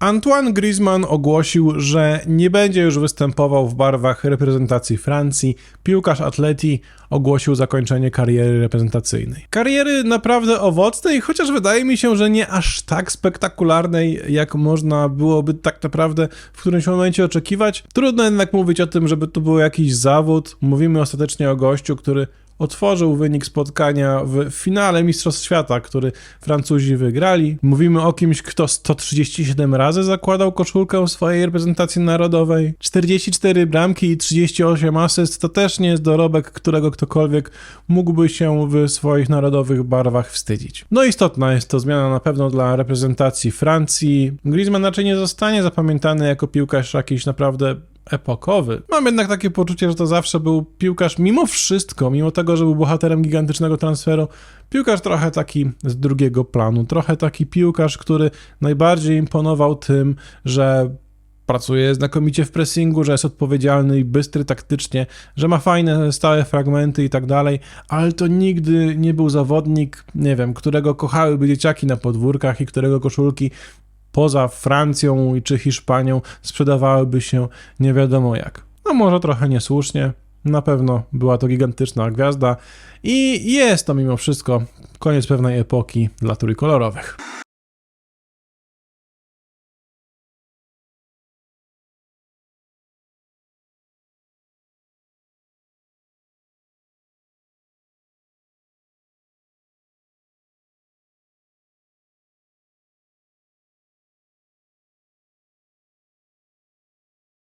Antoine Griezmann ogłosił, że nie będzie już występował w barwach reprezentacji Francji. Piłkarz Atleti ogłosił zakończenie kariery reprezentacyjnej. Kariery naprawdę owocnej, chociaż wydaje mi się, że nie aż tak spektakularnej, jak można byłoby tak naprawdę w którymś momencie oczekiwać. Trudno jednak mówić o tym, żeby to był jakiś zawód. Mówimy ostatecznie o gościu, który otworzył wynik spotkania w finale Mistrzostw Świata, który Francuzi wygrali. Mówimy o kimś, kto 137 razy zakładał koszulkę swojej reprezentacji narodowej. 44 bramki i 38 asyst to też nie jest dorobek, którego ktokolwiek mógłby się w swoich narodowych barwach wstydzić. No istotna jest to zmiana na pewno dla reprezentacji Francji. Griezmann raczej nie zostanie zapamiętany jako piłkarz jakiś naprawdę epokowy. Mam jednak takie poczucie, że to zawsze był piłkarz, mimo wszystko, mimo tego, że był bohaterem gigantycznego transferu, piłkarz trochę taki z drugiego planu, trochę taki piłkarz, który najbardziej imponował tym, że pracuje znakomicie w pressingu, że jest odpowiedzialny i bystry taktycznie, że ma fajne, stałe fragmenty i tak dalej, ale to nigdy nie był zawodnik, nie wiem, którego kochałyby dzieciaki na podwórkach i którego koszulki poza Francją czy Hiszpanią sprzedawałyby się nie wiadomo jak. No może trochę niesłusznie, na pewno była to gigantyczna gwiazda i jest to mimo wszystko koniec pewnej epoki dla trójkolorowych.